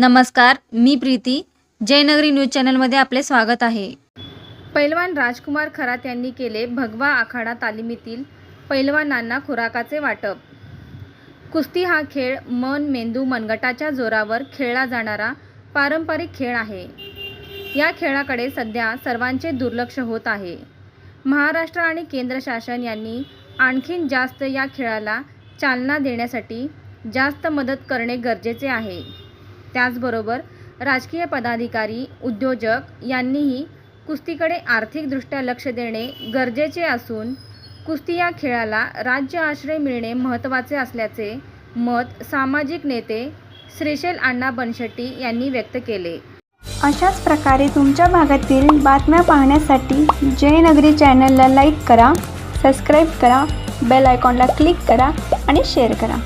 नमस्कार मी प्रीती. जयनगरी न्यूज चॅनलमध्ये आपले स्वागत आहे. पैलवान राजकुमार खरात यांनी केले भगवा आखाडा तालिमीतील पैलवानांना खुराकाचे वाटप. कुस्ती हा खेळ मन मेंदू मनगटाच्या जोरावर खेळला जाणारा पारंपरिक खेळ आहे. या खेळाकडे सध्या सर्वांचे दुर्लक्ष होत आहे. महाराष्ट्र आणि केंद्र शासन यांनी आणखीन जास्त या खेळाला चालना देण्यासाठी जास्त मदत करणे गरजेचे आहे. त्याचबरोबर राजकीय पदाधिकारी उद्योजक यांनीही कुस्तीकडे आर्थिकदृष्ट्या लक्ष देणे गरजेचे असून कुस्ती या खेळाला राज्य आश्रय मिळणे महत्त्वाचे असल्याचे मत सामाजिक नेते श्रीशैल अण्णा बनशेट्टी यांनी व्यक्त केले. अशाच प्रकारे तुमच्या भागातील बातम्या पाहण्यासाठी जयनगरी चॅनलला लाईक करा सबस्क्राईब करा बेल आयकॉनला क्लिक करा आणि शेअर करा.